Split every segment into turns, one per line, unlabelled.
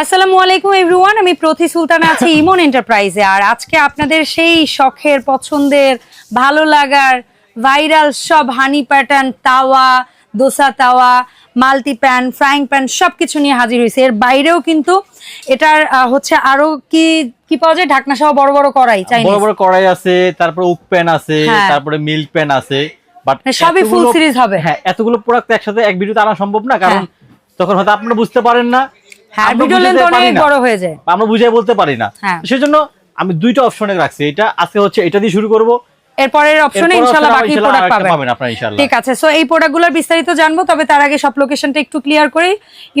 আসসালামু আলাইকুম এভরিওয়ান আমি প্রতি সুলতান আছি ইমন এন্টারপ্রাইজে। আর আজকে আপনাদের সেই শখের পছন্দের ভালো লাগার ভাইরাল সব হানি প্যাটার্ন তাওয়া দোসা তাওয়া মাল্টি প্যান ফ্রাইং প্যান সবকিছু নিয়ে হাজির হয়েছে। এর বাইরেও কিন্তু এটার হচ্ছে আরও কি কি পাওয়া যায়? ঢাকনা সহ বড় বড় করাই চাই
বড় বড় কড়াই আছে তারপরে উক প্যান আছে
হ্যাঁ।
তারপরে মিল্ক প্যান আছে। বাট
মানে সবই ফুল সিরিজ হবে।
হ্যাঁ এতগুলো প্রোডাক্ট একসাথে এক ভিডিওতে আনা সম্ভব না কারণ তখন হয়তো আপনারা বুঝতে পারেন না।
হ্যাঁ
আমরা
ভিডিও লেন্থ অনেক বড় হয়ে যায়।
আমরা বুঝিয়ে বলতে পারি না।
হ্যাঁ।
সেজন্য আমি দুইটা অপশনে রাখছি। এটা আজকে হচ্ছে এটা দিয়ে শুরু করব।
এরপরের অপশনে ইনশাআল্লাহ বাকি প্রোডাক্ট পাবেন।
আপনারা ইনশাআল্লাহ
ঠিক আছে সো এই প্রোডাক্টগুলোর বিস্তারিত জানব তবে তার আগে সব লোকেশনটা একটু ক্লিয়ার করি।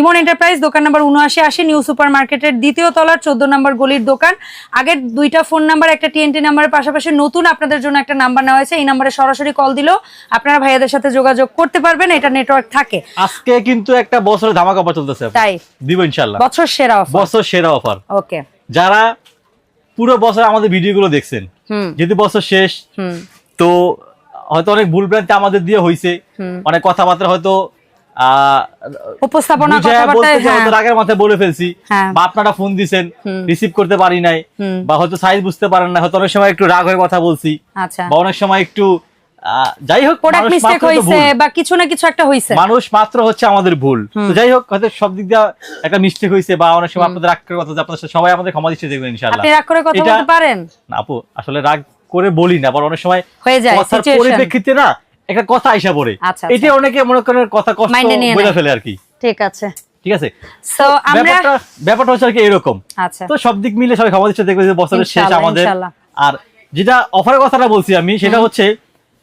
ইমন এন্টারপ্রাইজ দোকান নাম্বার উনআশি আশি নিউ সুপার মার্কেটের দ্বিতীয় তলার চোদ্দ নম্বর গলির দোকান। আগের দুইটা ফোন নাম্বার একটা টিএনটি নাম্বারের পাশাপাশি নতুন আপনাদের জন্য একটা নাম্বার নেওয়া হয়েছে। এই নাম্বারে সরাসরি কল দিলেও আপনারা ভাইয়াদের সাথে যোগাযোগ করতে পারবেন এটা নেটওয়ার্ক থাকে।
আজকে কিন্তু একটা বছরের ধামাকা অফার চলতেছে।
তাই?
দিব ইনশাআল্লাহ
বছর সেরা অফার
বছর সেরা অফার
ওকে
যারা পুরো বছর আমাদের ভিডিওগুলো দেখছেন যেহেতু বছর শেষ তো হয়তো অনেক ভুল ভ্রান্তি আমাদের দিয়ে হয়েছে। অনেক কথাবার্তা হয়তো আহ,
উপস্থাপনা হ্যাঁ।
রাগের মাথায় বলে ফেলছি।
হ্যাঁ।
বা আপনারা ফোন দিছেন রিসিভ করতে পারি নাই বা হয়তো সাইজ বুঝতে পারেন না হয়তো অনেক সময় একটু রাগ হয়ে কথা বলছি
আচ্ছা।
বা অনেক সময় একটু যাই হোক
প্রোডাক্ট মিস্টেক
ভুল।
বা কিছু না কিছু একটা হয়েছে
মানুষ মাত্র হচ্ছে আমাদের ভুল। তো যাই হোক হয়তো সব দিক দিয়ে একটা মিস্টেক হয়েছে বা অনেক সময় আপনাদের রাগ করে কথা হচ্ছে, আপনাদের সবাই আমাদের ক্ষমা দিচ্ছে দেখবেন ইনশাআল্লাহ।
আপনি রাগ করে কথা বলতে পারেন।
না আপু আসলে রাগ করে বলি না বর অনেক সময়
হয়ে যায়,
কথার পরিপ্রেক্ষিতে না একটা কথা আইসা পড়ে।
আচ্ছা, আচ্ছা।
এটা অনেকে মনে করেন কথা কষ্ট বলে ফেলে আর কি।
ঠিক আছে।
ঠিক আছে?
সো আমরা
ব্যাপারটা ব্যাপারটা হচ্ছে আর কি এরকম।
আচ্ছা।
তো সব দিক মিলে সবাই ক্ষমা দিচ্ছে দেখবে যে বছরের শেষ আমাদের। আর যেটা অফারের কথাটা বলছি আমি সেটা হচ্ছে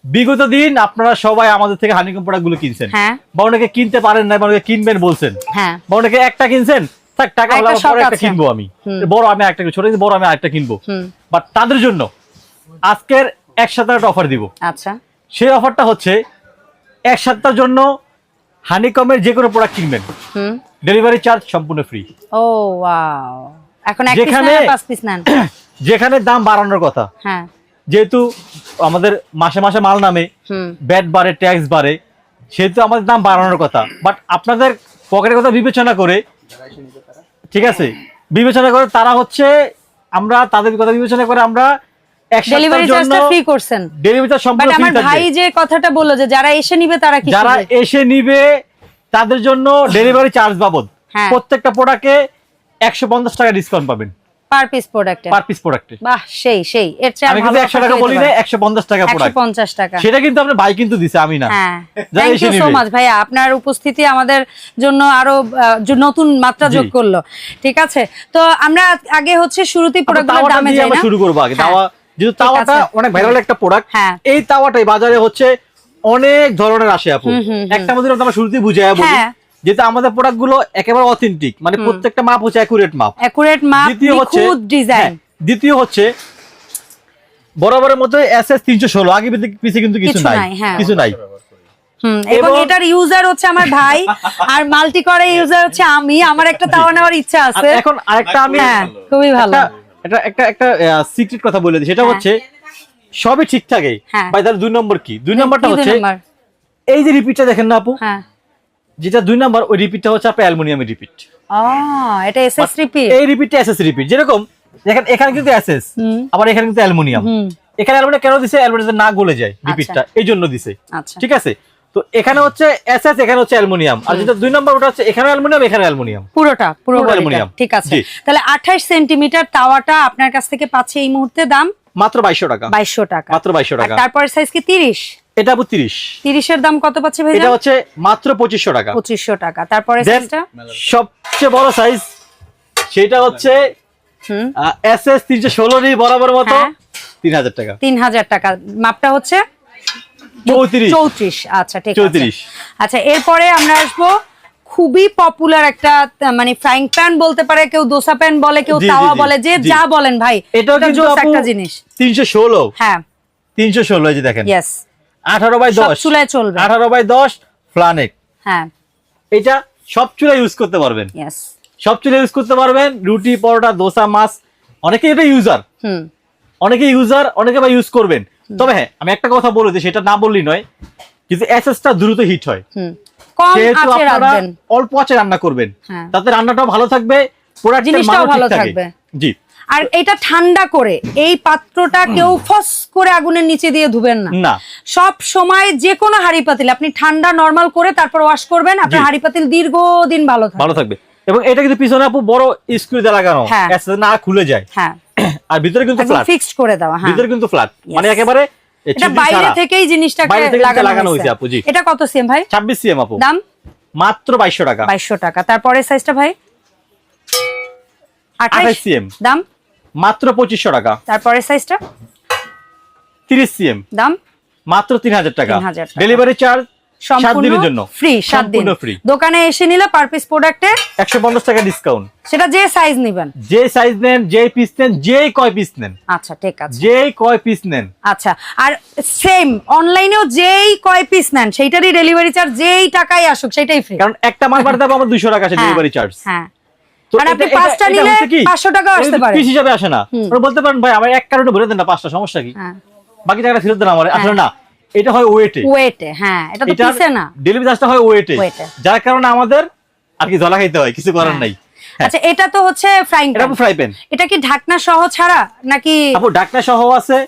বিগত দিন আপনারা সবাই আমাদের থেকে হানিকম প্রোডাক্টগুলো কিনছেন।
হ্যাঁ।
বা অনেকে কিনতে পারেন না বা অনেকে কিনবেন বলছেন।
হ্যাঁ।
বা অনেকে একটা কিনছেন থাক টাকা
একটা
পরে একটা কিনবো আমি। বড় আমি একটা ছোট বড় আমি আরেকটা কিনবো। বাট তাদের জন্য আজকের এক সপ্তাহ একটা অফার দিব।
আচ্ছা।
সেই অফারটা হচ্ছে এক সপ্তাহের জন্য হানিকমের যে কোনো প্রোডাক্ট কিনবেন ডেলিভারি চার্জ সম্পূর্ণ ফ্রি
ও ওয়াও এখন এক পিস
যেখানে-
পাঁচ পিস নেন।
যেখানে দাম বাড়ানোর কথা।
হ্যাঁ।
যেহেতু আমাদের মাসে মাসে মাল নামে ব্যাট বাড়ে ট্যাক্স বাড়ে সেহেতু আমাদের দাম বাড়ানোর কথা। বাট আপনাদের পকেটের কথা বিবেচনা করে ঠিক আছে? বিবেচনা করে তারা হচ্ছে আমরা তাদের কথা বিবেচনা করে আমরা এক
ডেলিভারি চার্জটা ফ্রি করছেন।
ডেলিভারি চার্জ সম্পূর্ণ ফ্রি
আমার ভাই যে কথাটা বলল যে যারা এসে নিবে তারা কি
যারা এসে নিবে তাদের জন্য ডেলিভারি চার্জ বাবদ।
হ্যাঁ।
প্রত্যেকটা প্রোডাক্টে একশো পঞ্চাশ টাকা ডিসকাউন্ট পাবেন।
পার পিস প্রোডাক্টে
পার পিস প্রোডাক্টে
বাহ সেই সেই। এর চেয়ে
আমি কিন্তু একশো টাকা বলি না একশো পঞ্চাশ টাকা প্রোডাক্ট
পঞ্চাশ টাকা।
সেটা কিন্তু আপনার ভাই কিন্তু দিছে আমি না।
হ্যাঁ।
যারা
থ্যাংক ইউ সো মাচ ভাইয়া। আপনার উপস্থিতি আমাদের জন্য আরও নতুন মাত্রা যোগ করল। ঠিক আছে? তো আমরা আগে হচ্ছে শুরুতেই প্রোডাক্টগুলোর
তাওয়াটা
দামে যাই না?
শুরু করব আগে।
হ্যাঁ।
তাওয়া যেহেতু তাওয়াটা অনেক ভাইরাল একটা প্রোডাক্ট
হ্যাঁ।
এই তাওয়াটাই বাজারে হচ্ছে অনেক ধরনের আসে আপু। একটা আমাদের আমরা শুরুতেই বুঝাই বলি।
হ্যাঁ।
যেহেতু আমাদের প্রোডাক্টগুলো একেবারে অথেন্টিক মানে প্রত্যেকটা মাপ হচ্ছে অ্যাকুরেট মাপ
অ্যাকুরেট মাপ
দ্বিতীয় হচ্ছে
ডিজাইন
হ্যাঁ, দ্বিতীয় হচ্ছে বরাবরের মধ্যে এস এস তিনশো ষোলো আগে পিছিয়ে কিন্তু কিছু
কিছু
নাই
হ্যাঁ।
কিছু নাই।
এবং
এবং-
এটার ইউজার হচ্ছে আমার ভাই আর মাল্টি করে ইউজার হচ্ছে আমি আমার একটা তাওয়া নেওয়ার ইচ্ছা আছে।
এখন আরেকটা আমি
হ্যাঁ খুবই ভালো।
একটা একটা একটা সিক্রেট কথা বলে দিই সেটা
হ্যাঁ।
হচ্ছে সবই ঠিক থাকে
হ্যাঁ।
ভাই তাহলে দুই নম্বর কি? দুই নম্বরটা হচ্ছে এই যে রিপিটটা দেখেন না আপু।
হ্যাঁ।
যেটা দুই নাম্বার ওই রিপিটটা হচ্ছে আপনার অ্যালুমিনিয়ামের রিপিট
এটা এসএস রিপিট
এই রিপিটটা এসএস রিপিট যেরকম দেখেন এখানে কিন্তু এসএস আবার এখানে কিন্তু অ্যালুমিনিয়াম। এখানে অ্যালুমিনিয়াম কেন দিছে? অ্যালুমিনিয়াম না গলে যায় রিপিটটা এই জন্য দিছে।
আচ্ছা।
ঠিক আছে? তো এখানে হচ্ছে এসএস এখানে হচ্ছে অ্যালুমিনিয়াম। আর যেটা দুই নম্বর ওটা হচ্ছে এখানে অ্যালুমিনিয়াম এখানে অ্যালুমিনিয়াম।
পুরোটা পুরো
অ্যালুমিনিয়াম।
ঠিক আছে। তাহলে আঠাশ সেন্টিমিটার তাওয়াটা আপনার কাছ থেকে পাচ্ছে এই মুহূর্তে দাম?
মাত্র বাইশশো টাকা।
বাইশশো টাকা।
মাত্র বাইশশো
আর
টাকা।
তারপর সাইজ কি তিরিশ?
এটা আপু তিরিশ।
তিরিশের দাম কত পাচ্ছে ভাই
এটা হচ্ছে মাত্র পঁচিশশো টাকা।
পঁচিশশো টাকা। তারপরে সাইজটা
সবচেয়ে বড় সাইজ সেটা হচ্ছে
হুম।
এস এস তিনশো ষোলোরই বরাবর মতো।
হ্যাঁ।
তিন হাজার টাকা।
তিন হাজার টাকা। মাপটা হচ্ছে?
চৌত্রিশ।
চৌত্রিশ। আচ্ছা ঠিক আছে।
চৌত্রিশ।
আচ্ছা এরপরে আমরা আসব খুবই পপুলার একটা মানে ফ্রাইং প্যান বলতে পারে কেউ দোসা প্যান বলে কেউ তাওয়া বলে যে যা বলেন ভাই এটা
কিন্তু
একটা জিনিস।
তিনশো ষোলো।
হ্যাঁ।
তিনশো ষোলো এই যে দেখেন।
ইয়েস
আঠারো বাই দশ।
চুলায় চলবে।
আঠারো বাই দশ ফ্লানেক
হ্যাঁ।
এটা সব চুলা ইউজ করতে পারবেন। সব চুলা ইউজ করতে পারবেন। রুটি পরোটা দোসা মাছ। অনেকে এটা ইউজার
হুম।
অনেকে ইউজার অনেকে বা ইউজ করবেন। তবে হ্যাঁ আমি একটা কথা বলে দিই সেটা না বললেই নয় কিন্তু এসএসটা দ্রুত হিট হয়।
হুম। কম
সেহেতু
আঁচে
আপনারা অল্প আঁচে রান্না করবেন।
হ্যাঁ।
তাতে রান্নাটাও ভালো থাকবে প্রোডাক্টের মানও
ভালো
ঠিক
থাকবে।
জি।
আর এটা ঠান্ডা করে এই পাত্রটা কেউ ফস করে আগুনের নিচে দিয়ে ধুবেন না। সব সময় যে কোনো হাড়ি পাতিল আপনি ঠান্ডা নরমাল করে তারপর ওয়াশ করবেন আপনার হাড়ি পাতিল দীর্ঘদিন ভালো থাকবে।
ভালো থাকবে। এবং এটা কিন্তু পিছনে আপু বড় স্ক্রু দিয়ে লাগানো।
হ্যাঁ।
না খুলে যায়।
হ্যাঁ।
আর ভিতরে কিন্তু ফ্ল্যাট
ফিক্সড করে দেওয়া হ্যাঁ।
ভিতরে কিন্তু ফ্ল্যাট মানে একেবারে
এটা বাইরে থেকেই জিনিসটাকে লাগানো হয়েছে।
আপু, জি।
এটা কত সিএম ভাই?
26 সিএম আপু।
দাম?
মাত্র 2200 টাকা।
বাইশশো টাকা। তারপরে সাইজটা ভাই?
28
আঠাশ
সিএম
দাম?
মাত্র পঁচিশশো টাকা।
তারপরে সাইজটা
30 সিএম
দাম?
মাত্র তিন
হাজার টাকা।
ডেলিভারি চার্জ
সম্পূর্ণ
জন্য।
ফ্রি সাত দিন।
ফ্রি
দোকানে এসে নিলে পার পিস প্রোডাক্টে
150 টাকা ডিসকাউন্ট
সেটা যে সাইজ নেবেন।
যে সাইজ নেন যে পিস নেন যেই কয় পিস নেন।
আচ্ছা ঠিক আছে।
যেই কয় পিস নেন।
আচ্ছা আর সেম অনলাইনেও যেই কয় পিস নেন সেইটারই ডেলিভারি চার্জ যেই টাকাই আসুক সেটাই ফ্রি
কারণ একটা মাল পাঠাতে হবে আমার 200 টাকা আছে ডেলিভারি চার্জ
হ্যাঁ।
তো
আর আপনি
এটা-
পাঁচটা
এটা- এটা
নিলে 500 টাকাও আসতে পারে।
পিস হিসাবে আসে না। বলতে পারেন ভাই আমার এক কারণে ভরে দেন না পাঁচটা সমস্যা কি?
হ্যাঁ।
বাকি টাকাটা ফেরত দেন আমার। আসলে না এটা হয় ওয়েটে।
ওয়েটে হ্যাঁ এটা তো পিসে না।
ডেলিভারি চার্জটা হয় ওয়েটে। যার কারণে আমাদের আর কি জ্বলা খাইতে হয় কিছু করার নাই। হ্যাঁ।
আচ্ছা এটা তো হচ্ছে ফ্রাইং
এটা ফ্রাই প্যান
এটা কি ঢাকনা সহ ছাড়া নাকি
আপু সহ আছে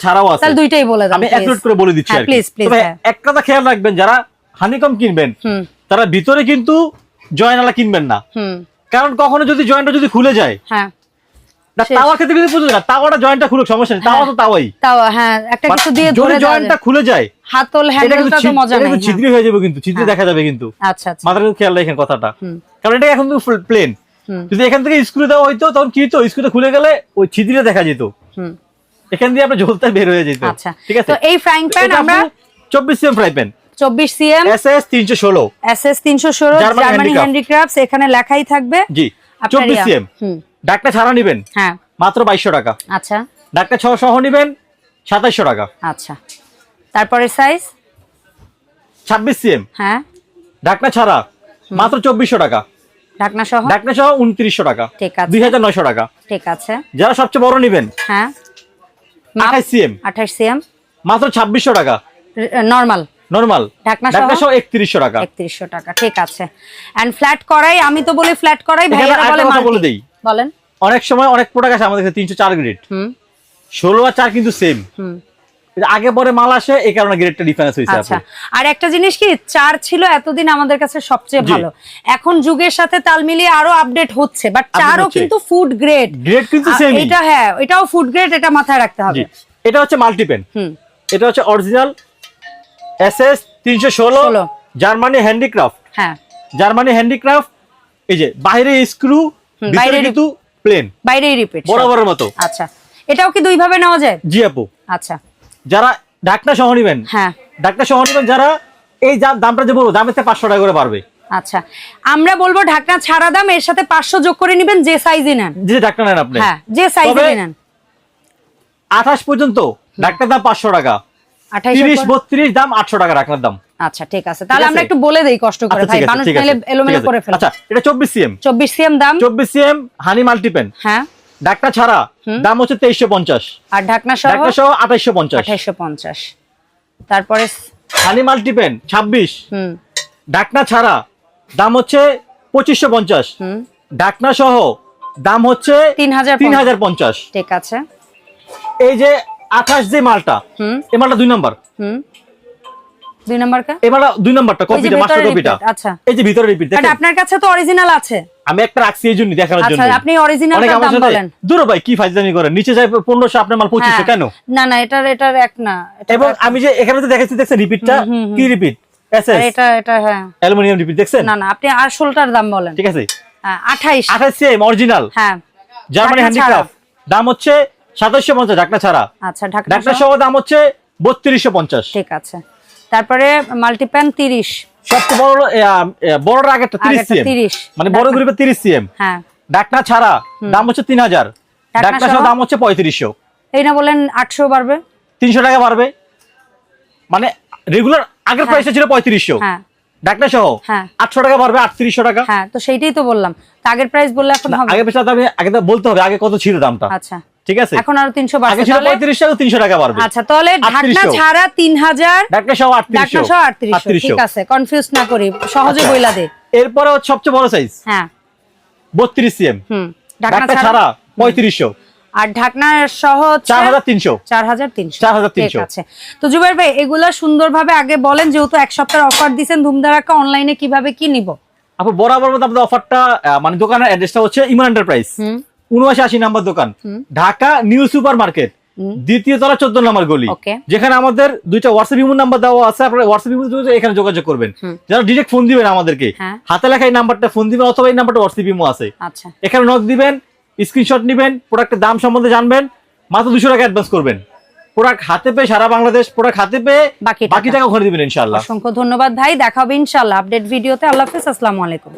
ছাড়াও আছে।
তাহলে দুইটাই বলে দেন
আমি
please।
করে বলে দিচ্ছি
হ্যাঁ,
আর
হ্যাঁ।
এক কথা খেয়াল রাখবেন যারা হানিকম কিনবেন তারা ভিতরে কিন্তু জয়নালা কিনবেন না। কারণ কখনো যদি জয়েন্টটা যদি খুলে যায়
হ্যাঁ।
না তাওয়ার ক্ষেত্রে কিন্তু বুঝতে না তাওয়াটা জয়েন্টটা খুলুক সমস্যা নেই তাওয়া তো তাওয়াই।
তাও হ্যাঁ একটা কিছু দিয়ে ধরে
জয়েন্টটা খুলে যায়
হাতল
এটা
হ্যান্ডেলটা তো মজা
এটা ছিদ্রি হয়ে যাবে কিন্তু ছিদ্রি দেখা যাবে কিন্তু।
হ্যাঁ। আচ্ছা। আচ্ছা
মাথার খেয়াল রাখেন কথাটা। কারণ এটা এখন তো প্লেন যদি এখান থেকে স্ক্রু দেওয়া হইতো তখন কি হতো স্ক্রুটা খুলে গেলে ওই ছিদ্রিটা দেখা যেত।
হুম।
এখান দিয়ে আপনার ঝোলটা বের হয়ে যেত।
আচ্ছা।
ঠিক আছে?
তো এই ফ্রাইং প্যান আমরা
চব্বিশ সিএম ফ্রাই প্যান
চব্বিশ সিএম।
এস এস তিনশো ষোলো।
এস এস তিনশো ষোলো
German
জার্মানি
handicraft।
হ্যান্ডিক্রাফটস এখানে লেখাই থাকবে।
জি
আপনার
চব্বিশ
ইয়া।
সিএম। ডাকটা ছাড়া নিবেন?
হ্যাঁ।
মাত্র বাইশশো টাকা।
আচ্ছা।
ডাকটা ছ সহ নিবেন সাতাইশশো টাকা।
আচ্ছা। তারপরে সাইজ
ছাব্বিশ সিএম।
হ্যাঁ।
ডাকনা ছাড়া মাত্র চব্বিশশো টাকা।
ঢাকনা সহ?
ডাকনা সহ উনত্রিশশো টাকা।
ঠিক আছে।
দুই হাজার নয়শো টাকা।
ঠিক আছে।
যারা সবচেয়ে বড় নিবেন?
হ্যাঁ।
সিএম।
সিএম।
মাত্র ছাব্বিশশো টাকা।
নর্মাল।
নর্মাল
ঢাকনা সহ?
ডাকনা সহ একত্রিশশো টাকা।
একত্রিশশো টাকা ঠিক আছে। এন্ড ফ্ল্যাট করাই আমি তো বলি ফ্ল্যাট করাই ভাইয়ারা বলে
কথা বলে দেই।
বলেন।
অনেক সময় অনেক প্রোডাক্ট আছে আমাদের তিনশো চার গ্রেড
হুম।
ষোলো আর চার কিন্তু সেম
হুম।
আগে পরে মাল আসে এই কারণে গ্রেডটা ডিফারেন্স হয়েছে
আচ্ছা। আর একটা জিনিস কি চার ছিল এতদিন আমাদের কাছে সবচেয়ে ভালো। এখন যুগের সাথে তাল মিলিয়ে আরও আপডেট হচ্ছে বাট চারও কিন্তু ফুড গ্রেড
গ্রেড কিন্তু সেম
এটা হ্যাঁ এটাও ফুড গ্রেড এটা মাথায় রাখতে হবে।
এটা হচ্ছে মাল্টিপেন
হুম।
এটা হচ্ছে অরিজিনাল এস এস তিনশো ষোলো জার্মানি হ্যান্ডিক্রাফট।
হ্যাঁ।
জার্মানি হ্যান্ডিক্রাফট এই যে বাইরে স্ক্রু ভিতরে
বাইরে
কিন্তু প্লেন।
বাইরেই রিপিট
বরাবরের মতো।
আচ্ছা। এটাও কি দুই ভাবে নেওয়া যায়?
জি আপু।
আচ্ছা।
যারা ডাকটা সহ নিবেন
হ্যাঁ।
ডাকটা সহ নিবেন যারা এই দামটা যে বলব দামের থেকে পাঁচশো টাকা করে পারবে
আচ্ছা। আমরা বলব ঢাকনা ছাড়া দাম এর সাথে পাঁচশো যোগ করে নিবেন যে সাইজই নেন।
যে ডাকটা নেন আপনি।
হ্যাঁ যে সাইজই
তবে
নেন।
আঠাশ পর্যন্ত ডাকটার দাম পাঁচশো টাকা।
আঠাইশ
তিরিশ বত্রিশ দাম আটশো টাকা ডাকটার দাম।
আচ্ছা ঠিক আছে। তাহলে আমরা একটু বলে দেই কষ্ট করে
আচ্ছা
ভাই। মানুষ
ঠিক
এলোমেলো করে ফেলে।
আচ্ছা এটা চব্বিশ সিএম।
চব্বিশ সিএম দাম?
চব্বিশ সিএম হানি মাল্টিপেন।
হ্যাঁ।
ছাড়া দাম হচ্ছে তেইশশো পঞ্চাশ।
আর ঢাকনা সহ? তারপরে
হানি মাল্টিপেন ছাব্বিশ।
হুম।
ডাকনা ছাড়া দাম হচ্ছে পঁচিশশো পঞ্চাশ।
হুম।
ডাকনা সহ দাম হচ্ছে
3050
তিন হাজার পঞ্চাশ।
ঠিক আছে।
এই যে আঠাশ যে মালটা এই মালটা দুই নম্বর।
হুম। দুই
মালটা দুই নম্বরটা কপিটা মাস্টার কপিটা।
আচ্ছা।
এই যে ভিতরে রিপিট দেখেন।
আপনার কাছে তো অরিজিনাল আছে।
আমি একটা রাখছি এই জন্য দেখানোর
আচ্ছা আপনি অরিজিনাল দাম বলেন।
দূর ভাই কি ফাইজলামি করেন? নিচে যায় পনেরোশো আপনার মাল
হ্যাঁ।
কেন?
না না এটার এটার এক না
এবং আমি যে এখানে তো দেখাচ্ছি দেখছেন রিপিটটা? কি রিপিট?
এটা এটা হ্যাঁ।
অ্যালুমিনিয়াম রিপিট দেখছেন?
না না আপনি আসলটার দাম বলেন।
ঠিক আছে।
হ্যাঁ,
সেম অরিজিনাল
হ্যাঁ।
জার্মানি হ্যান্ডিক্রাফট দাম হচ্ছে সাতাশশো পঞ্চাশ ডাকনা ছাড়া।
আচ্ছা ঢাকনা সহ?
দাম হচ্ছে বত্রিশশো পঞ্চাশ।
ঠিক আছে। তারপরে মাল্টিপ্যান তিরিশ।
সবচেয়ে বড় এ, বড়টা আগেরটা তিরিশ
আগেরটা
সিএম।
30
মানে বড় গ্রুপে তিরিশ সিএম।
হ্যাঁ।
ডাকনা ছাড়া দাম হচ্ছে তিন হাজার।
ডাকনা
ডাকনা সহ
সহ?
দাম হচ্ছে পঁয়ত্রিশশো।
এই না বলেন আটশো বাড়বে।
তিনশো টাকা বাড়বে। মানে রেগুলার আগের
হ্যাঁ।
প্রাইসটা ছিল পঁয়ত্রিশশো।
হ্যাঁ।
ডাকনা সহ
হ্যাঁ।
আটশো টাকা বাড়বে আটত্রিশশো টাকা।
হ্যাঁ তো সেইটাই তো বললাম। আগের প্রাইস বললে এখন হবে।
আগে পেছনে আগে তো বলতে হবে আগে কত ছিল দামটা।
আচ্ছা।
ঠিক আছে?
এখন আরও তিনশো
আগে
বাড়ছে তাহলে
পঁয়ত্রিশ টাকা তিনশো টাকা বাড়বে।
আচ্ছা তাহলে ঢাকনা
3800
ছাড়া তিন হাজার
ডাকনা সহ
ঢাকনা
আটত্রিশশো
সহ আটত্রিশশো।
আটত্রিশশো।
ঠিক আছে কনফিউজ না করি সহজে
আচ্ছা।
বইলা দে।
এরপরে সবচেয়ে বড় সাইজ
হ্যাঁ।
বত্রিশ সিএম
হুম ঢাকনা ছাড়া
ছাড়া পঁয়ত্রিশশো।
আর ঢাকনা সহ হচ্ছে
চার হাজার তিনশো।
চার হাজার তিনশো।
4,300
আছে। তো জুবাইর ভাই এগুলা সুন্দরভাবে আগে বলেন যেহেতু এক সপ্তাহের অফার দিচ্ছেন ধুমধারাক্কা অনলাইনে কীভাবে কি নিব?
আপু বরাবর মতো আপনাদের অফারটা মানে দোকানের অ্যাড্রেসটা হচ্ছে ইমান এন্টারপ্রাইজ উনআশি আশি নাম্বার দোকান। ঢাকা নিউ সুপার মার্কেট দ্বিতীয় তলা চোদ্দ নম্বর গলি। যেখানে আমাদের দুইটা হোয়াটসঅ্যাপ ইমো নাম্বার দেওয়া আছে আপনারা হোয়াটসঅ্যাপ ইমো এখানে যোগাযোগ করবেন। যারা ডিরেক্ট ফোন দিবেন আমাদেরকে।
হ্যাঁ।
হাতে লেখা এই নাম্বারটা ফোন দিবেন অথবা এই নাম্বারটা হোয়াটসঅ্যাপ ইমো আছে।
আচ্ছা।
এখানে নক দিবেন স্ক্রিনশট নিবেন প্রোডাক্টের দাম সম্বন্ধে জানবেন মাত্র দুশো টাকা অ্যাডভান্স করবেন। প্রোডাক্ট হাতে পেয়ে সারা বাংলাদেশ প্রোডাক্ট হাতে পেয়ে
বাকি
বাকি
টাকা।
টাকা ওখানে দিবেন ইনশাল্লাহ
অসংখ্য ধন্যবাদ ভাই। দেখা হবে ইনশাল্লাহ আপডেট ভিডিওতে। আল্লাহ হাফিজ আসসালামু আলাইকুম।